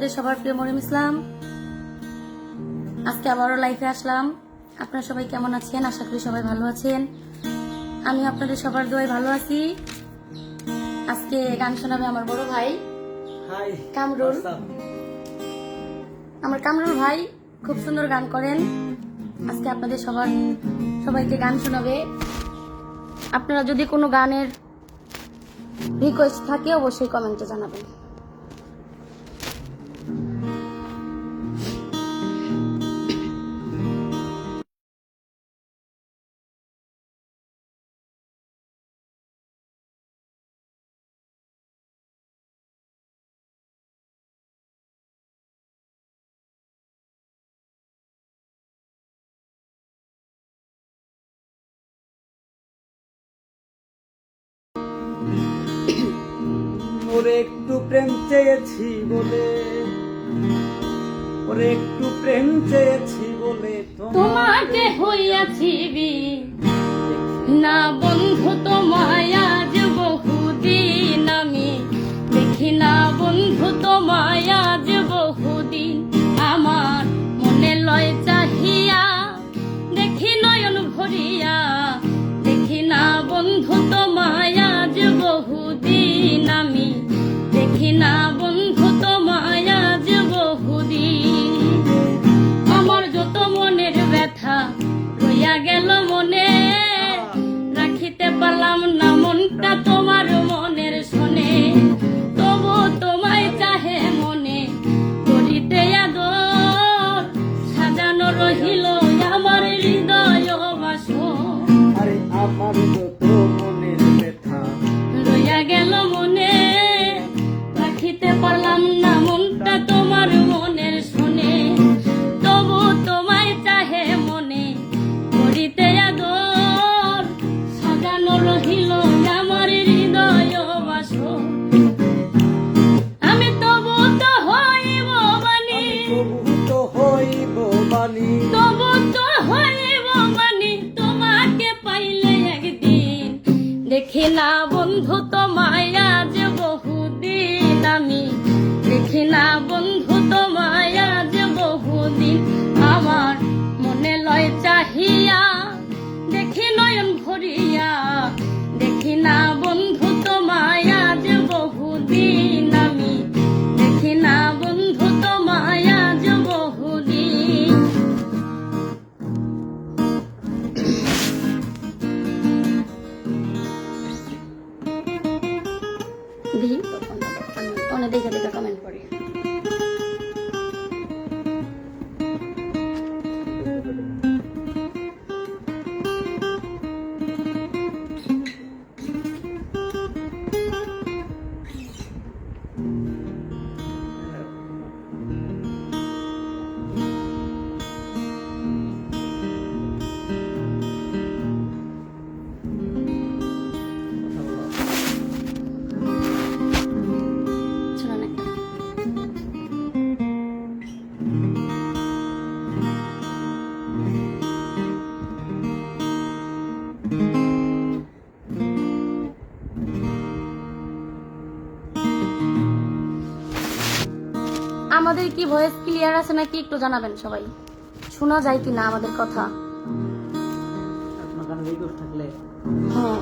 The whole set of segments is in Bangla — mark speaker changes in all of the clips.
Speaker 1: আপনাদের সবার প্রিয় মরিম ইসলাম। আজকে আবারও লাইফে আসলাম। আপনারা সবাই কেমন আছেন? আশা করি সবাই ভালো আছেন। আমি আপনাদের সবার দোয়ায় ভালো আছি। আজকে গান শোনাবে আমার বড় ভাই কামরুল। আমার কামরুল ভাই খুব সুন্দর গান করেন। আজকে আপনাদের সবার সবাইকে গান শোনাবে। আপনারা যদি কোনো গানের রিকোয়েস্ট থাকে অবশ্যই কমেন্টে জানাবেন।
Speaker 2: ওরে একটু প্রেম চেয়েছি বলে, ওরে একটু প্রেম চেয়েছি বলে
Speaker 1: তোমাকে হইয়াছি না বন্ধু তোমায় আজ বহুদিন আমি দেখি না বন্ধু তোমায় আজ বহুদিন। আমার মনে লয় চাহিয়া, দেখি নয়ন ভরিয়া, দেখি না বন্ধু তোমায় আজ বহুদিন আমি দেখি না বন্ধু আমাদের কি ভয়েস ক্লিয়ার আছে নাকি একটু জানাবেন সবাই? শোনা যায় কি না আমাদের কথা? হ্যাঁ।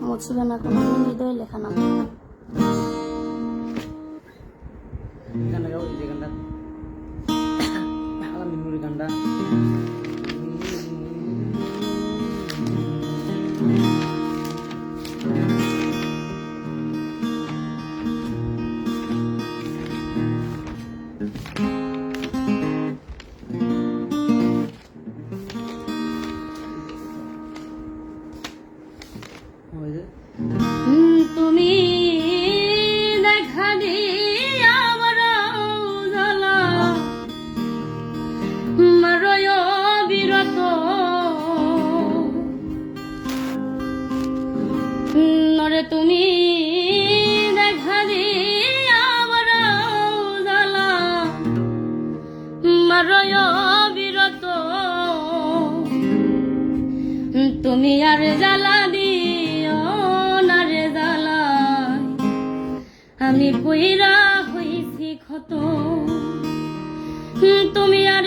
Speaker 1: মুছিবে না কোনো হৃদয় লেখা না।
Speaker 2: গানটা গাও যে গানটা। আলাম মিনুরি গানটা।
Speaker 1: তুমি দেখা দিয়া জ্বালা, মারয় বিরত। তুমি আর জ্বালা দিও না রে জ্বালা, আমি পইরা হইছি ক্ষত। তুমি আর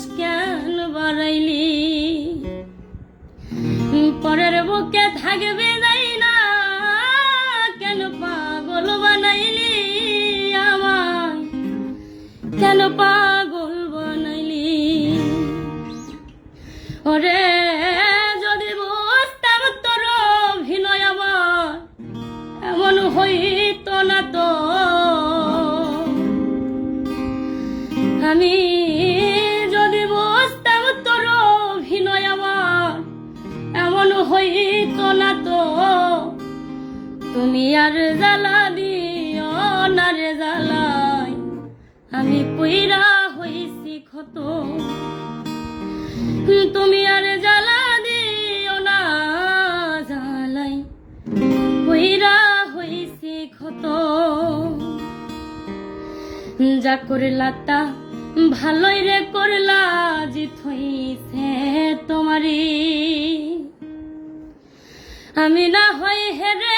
Speaker 1: বাড়াইলি। পরের বুকে থাকবে আর জ্বালা দিও না রে জ্বালাই আমি কইরা হইছি ক্ষত। তুমি আর জ্বালা দিও না জ্বালাই কইরা হইছি ক্ষত। যা করলা তা ভালোই রে করলা জিত হইছে তোমারি আমি না হই হেরে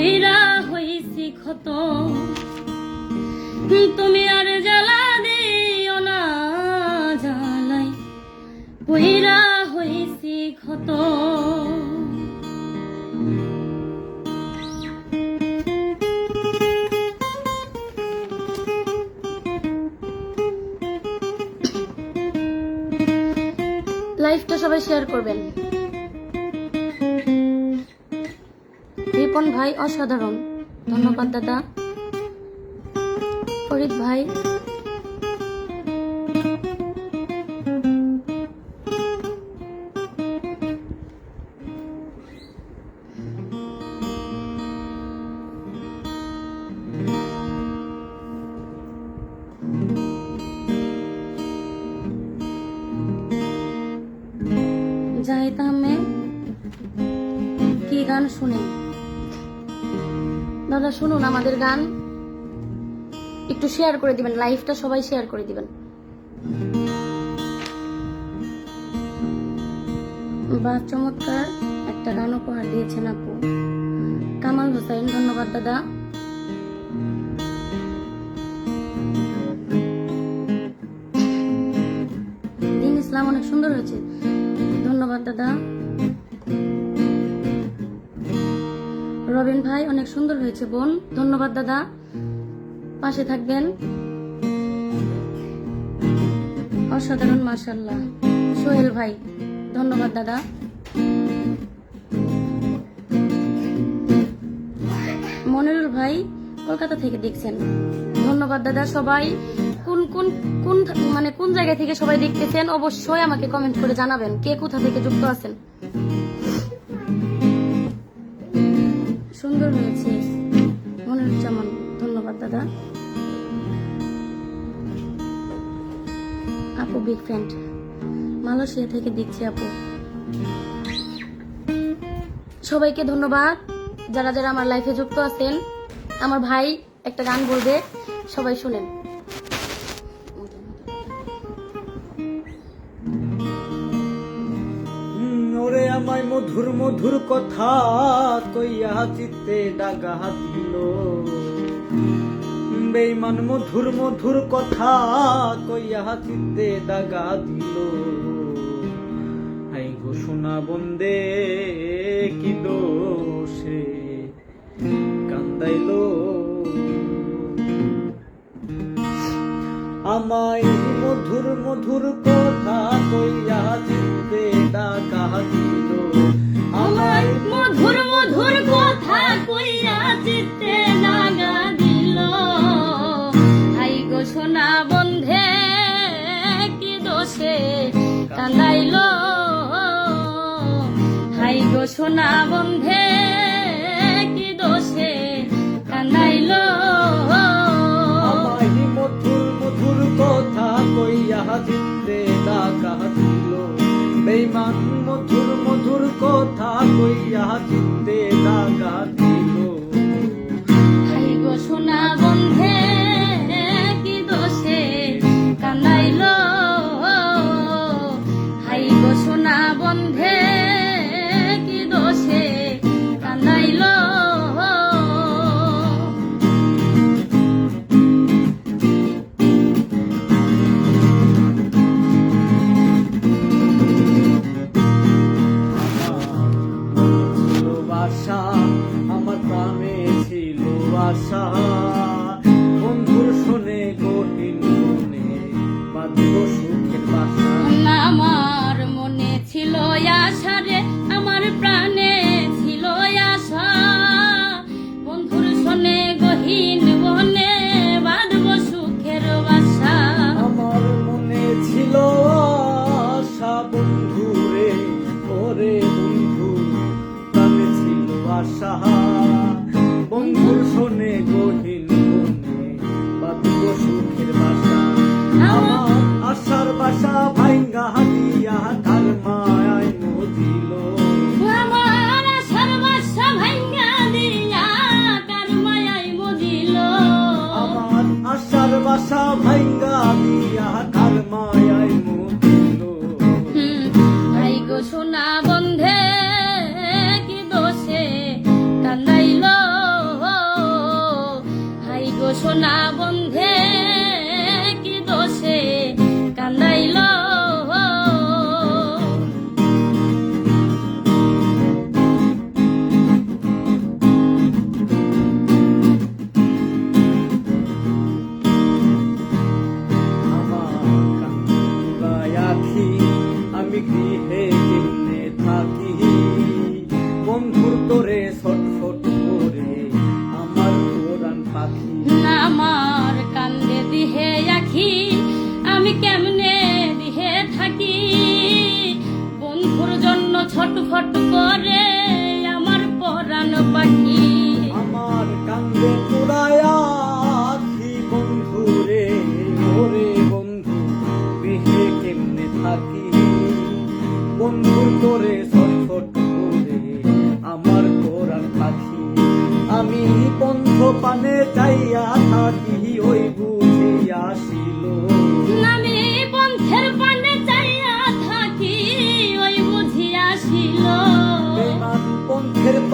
Speaker 1: পইরা হইছি ক্ষত। তুমি আর জ্বালা দিও না জ্বালাই। পইরা হইছি ক্ষত। লাইভটা সবাই শেয়ার করবেন। রিপন ভাই অসাধারণ। ধন্যবাদ দাদা। ফরিদ ভাই। জাহিদ কি গান শুনে? দাদা শুনুন আমাদের গান। একটু শেয়ার করে দিবেন লাইভটা সবাই শেয়ার করে দিবেন। বা চমৎকার একটা গান উপহার দিয়েছেন আপু। কামাল হোসেন, ধন্যবাদ দাদা। ভাই, অনেক সুন্দর হয়েছে বোন। ধন্যবাদ, দাদা। পাশে থাকবেন। অসাধারণ মার্শাল্লাহ সোহেল ভাই, ধন্যবাদ, দাদা। মনিরুল ভাই, কলকাতা থেকে দেখছেন। ধন্যবাদ, দাদা। সবাই কোন কোন কোন মানে কোন জায়গা থেকে সবাই দেখতেছেন, অবশ্যই আমাকে কমেন্ট করে জানাবেন। কে কোথা থেকে যুক্ত আছেন? সুন্দর হয়েছে। মনিরুজ্জামান ধন্যবাদ, দাদা। আপু বিগ ফ্রেন্ড মালয়েশিয়া থেকে দেখছি আপু। সবাইকে ধন্যবাদ। যারা যারা আমার লাইফে যুক্ত আছেন, আমার ভাই একটা গান বলবে, সবাই শুনেন।
Speaker 2: তোমায় মধুর মধুর কথা কইয়া চিত্তে ডাগা দিল। বেইমান মধুর মধুর কথা কইয়া চিত্তে ডাগা দিল। হাই গো সোনা বন্দে, কি দোষে কান্দাইলো। আমায় মধুর মধুর কথা কইয়া চিত্তে ডাকা দিল।
Speaker 1: আমার মধুর মধুর কথা কইয়া চিত্তে নাগা দিল। আই গো সোনা বন্ধে, কি দোষে কান্দাইল? হাই গো সোনা বন্ধে, কি দোষে কান্দাইল?
Speaker 2: মধুর মধুর কথা কইয়া চিত্তে লাগা দিল। বেইমান মধুর মধুর কথা কইয়া জিতে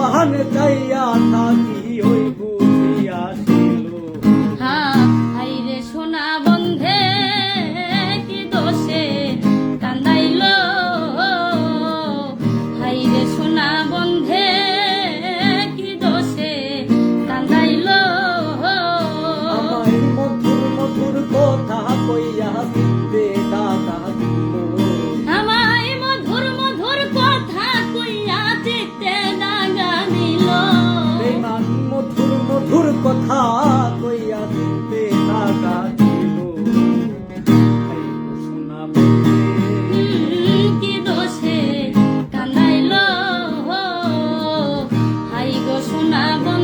Speaker 2: বাহান চাইয়া থাকি
Speaker 1: profundamente.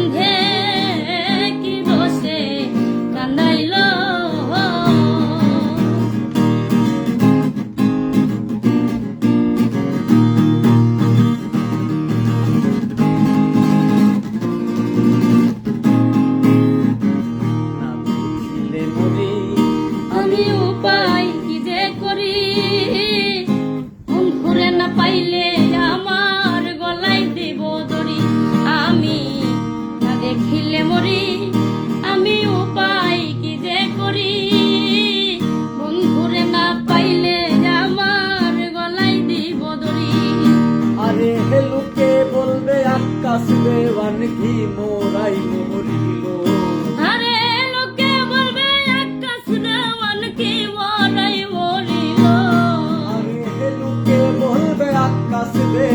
Speaker 1: se.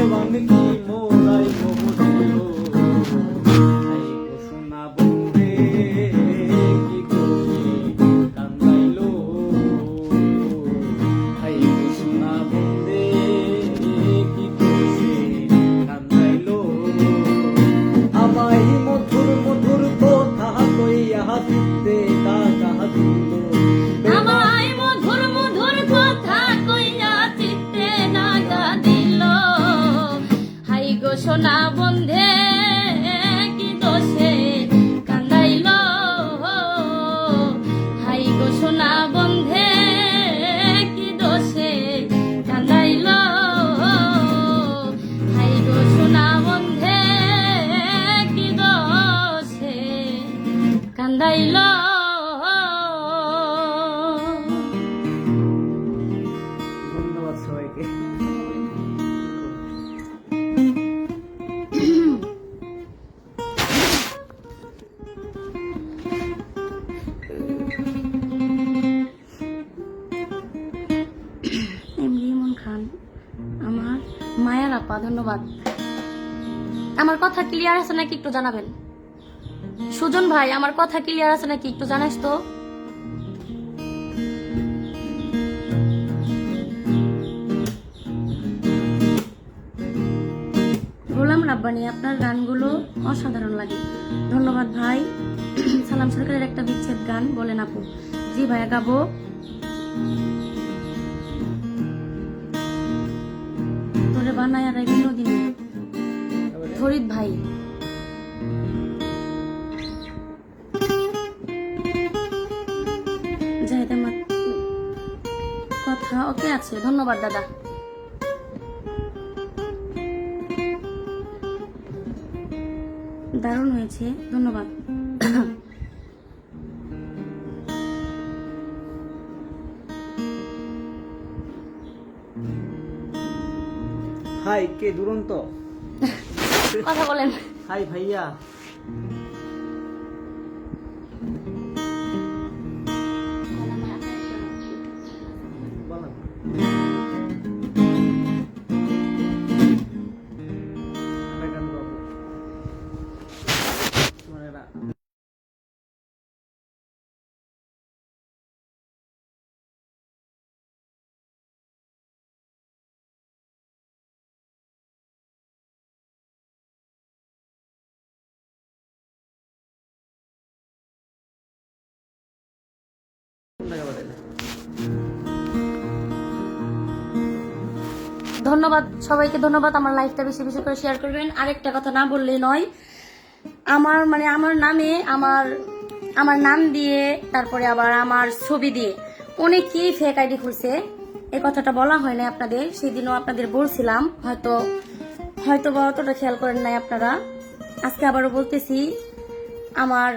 Speaker 1: কান্দাইল ধন্যবাদ সবাইকে। খান। আমার মায়ার আপা ধন্যবাদ। আমার কথা ক্লিয়ার আছে নাকি একটু জানাবেন? সুজন ভাই, আমার কথা ক্লিয়ার আছে নাকি? একটু জানাস তো। গোলাম রাব্বানি, আপনার গানগুলো অসাধারণ লাগে। ধন্যবাদ ভাই। সালাম সরকারের একটা বিচ্ছেদ গান, বলেন আপু। জি ভাইয়া গাবো। তোরে বানায় আর বিনোদিনী ফরিদ ভাই ওকে আছে ধন্যবাদ দাদা। দারুণ হয়েছে ধন্যবাদ।
Speaker 2: হাই কে দুরন্ত?
Speaker 1: কথা বলেন।
Speaker 2: হাই ভাইয়া।
Speaker 1: ধন্যবাদ, সবাইকে ধন্যবাদ। আমার লাইফটা বেশি বেশি করে শেয়ার করবেন। আরেকটা কথা না বললে নয়, আমার মানে আমার নামে, আমার আমার নাম দিয়ে, তারপরে আবার আমার ছবি দিয়ে। অনেকেই ফেক আইডি খুলছে। এই কথাটা বলা হয় না আপনাদের, সেদিনও আপনাদের বলছিলাম, হয়তো হয়তো বা অতটা খেয়াল করেন নাই আপনারা। আজকে আবারও বলতেছি, আমার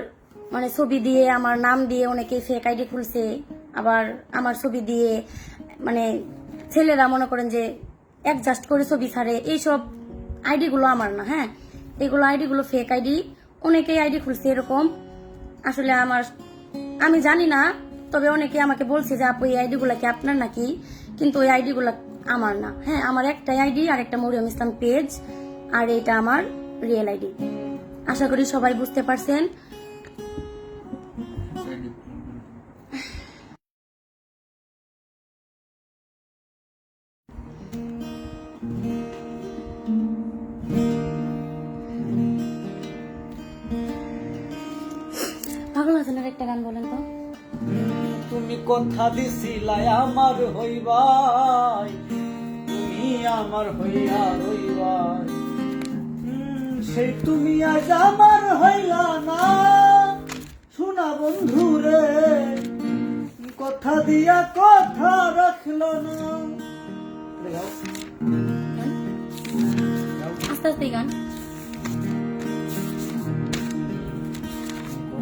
Speaker 1: মানে ছবি দিয়ে, আমার নাম দিয়ে অনেকেই ফেক আইডি খুলছে। আবার আমার ছবি দিয়ে মানে ছেলেরা মনে করেন যে অ্যাডজাস্ট করে ছবি ছাড়ে এইসব আইডিগুলো আমার না হ্যাঁ? এগুলো আইডিগুলো ফেক আইডি। অনেকেই আইডি খুলছে এরকম। আসলে আমার আমি জানি না, তবে অনেকে আমাকে বলছে যে, আপু, এই আইডিগুলো কি আপনার নাকি? কিন্তু ওই আইডিগুলো আমার না। হ্যাঁ আমার একটাই আইডি আর একটা মরিয়ম ইসলাম পেজ আর এটা আমার রিয়েল আইডি। আশা করি সবাই বুঝতে পারছেন।
Speaker 2: কথা দিছিলাই, আমার হইবাই। তুমি আমার হইয়া রইবাই। সেই তুমি আজ আমার হইলা না। শোনা বন্ধু রে, কথা দিয়া কথা রাখল না।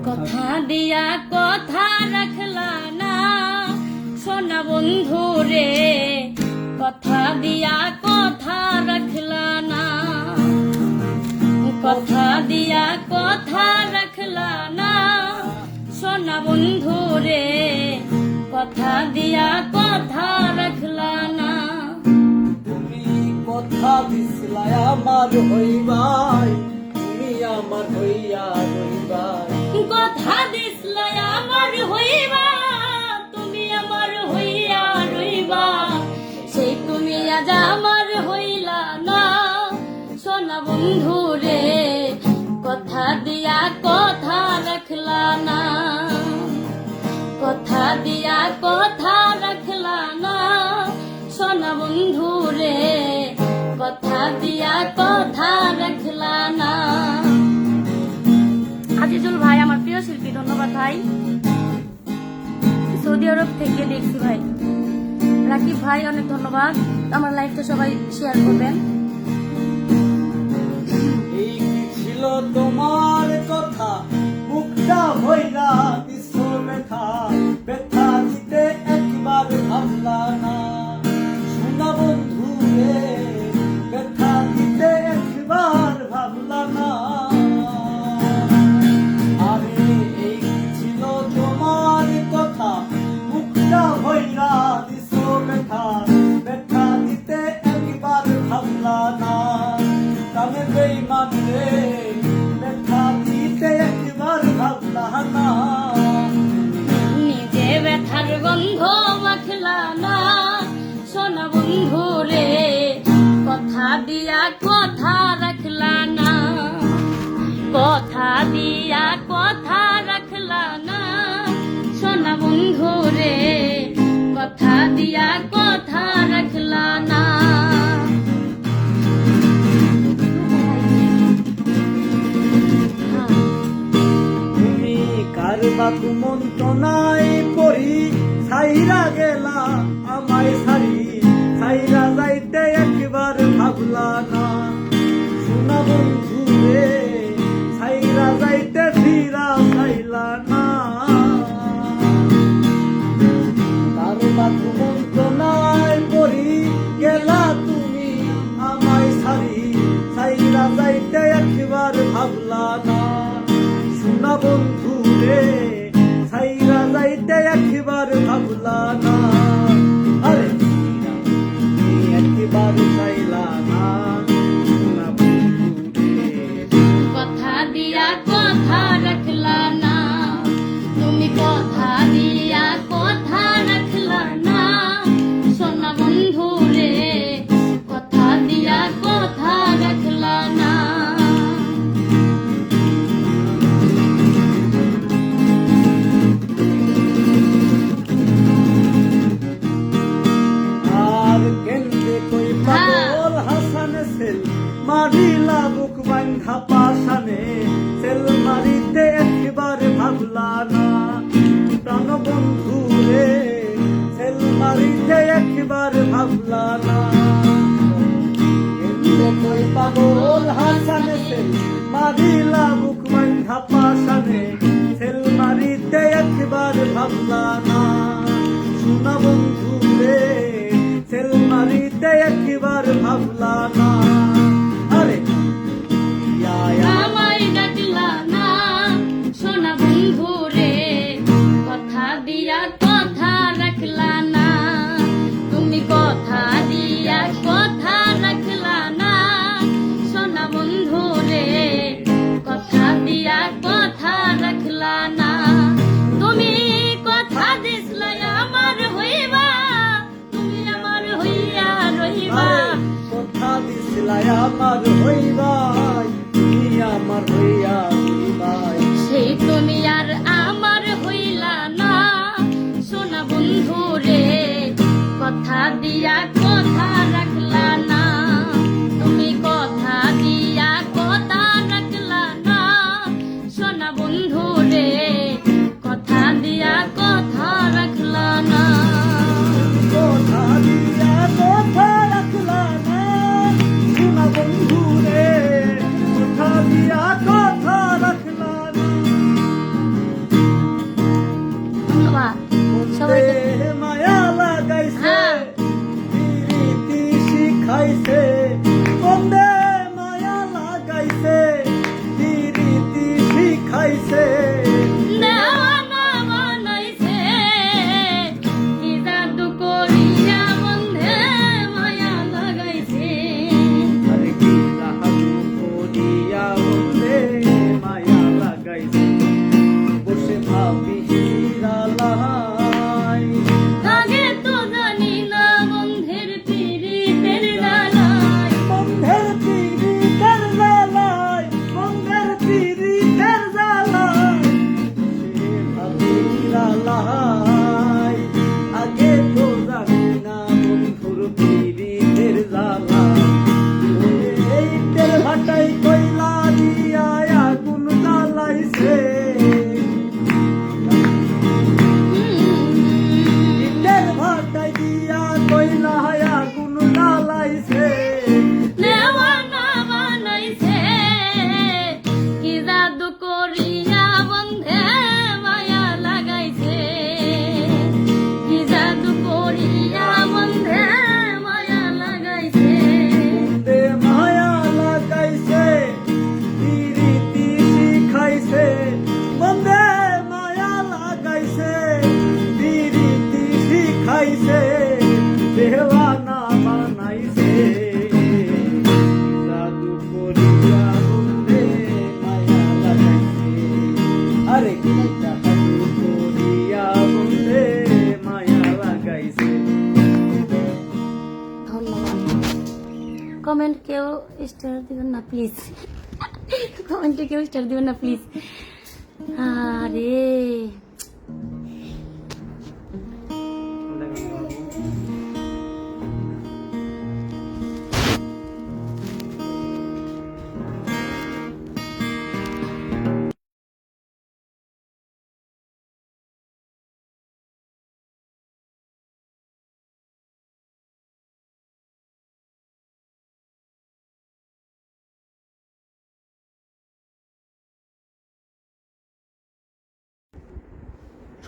Speaker 1: কথা দিয়া কথা সোনা বন্ধু রে কথা দিয়া কথা রাখলা না। কথা দিয়া কথা রাখলা না। সোনা বন্ধু রে কথা দিয়া কথা রাখলা না।
Speaker 2: তুমি কথা দিছিলাই আমার হইবাই তুমি আমার হইয়া রইবাই।
Speaker 1: কথা দিসলাই আমার হইবা আজ আমার হইলা না। সোনা বন্ধু রে, কথা দিয়া কথা রাখলা না। কথা দিয়া কথা রাখলা না। সোনা বন্ধু রে, কথা দিয়া কথা রাখলা না। আজিজুল ভাই, আমার প্রিয় শিল্পী, ধন্যবাদ ভাই। সৌদি আরব থেকে দেখছি ভাই। রাকিব ভাই, অনেক ধন্যবাদ। আমার লাইফটা সবাই শেয়ার করবেন।
Speaker 2: ছিল তোমার কথা? মুখটা হইলা দিস ব্যথা। ব্যথা দিতে একবার ভাবলা না।
Speaker 1: 学問と
Speaker 2: ないポ আবুল হাসানে মারিলা বুক মাইন্ধা পাশানে সেল মারিতে একবার ভাবলা না। শোনা বন্ধু রে সেল মারিতে একবার ভাবলা না।
Speaker 1: বেলায় আমার
Speaker 2: হইবাই তুমি আমার হইয়া হইবাই
Speaker 1: সেই তুমি আর আমার হইলা না। সোনা বন্ধু রে কথা দিয়া
Speaker 3: কমেন্টে কেউ স্টার দিবেন না প্লিজ আরে।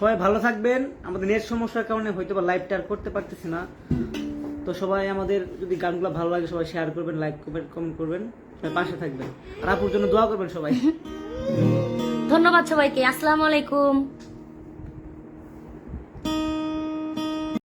Speaker 2: সবাই ভালো থাকবেন। আমাদের নেট সমস্যার কারণে হয়তো বা লাইভটা আর করতে পারতেছি না। তো সবাই আমাদের যদি গানগুলো ভালো লাগে, সবাই শেয়ার করবেন লাইক করবেন কমেন্ট করবেন। সবাই পাশে থাকবেন। আর আপুর জন্য দোয়া করবেন সবাই।
Speaker 3: ধন্যবাদ সবাইকে। আসসালামু আলাইকুম।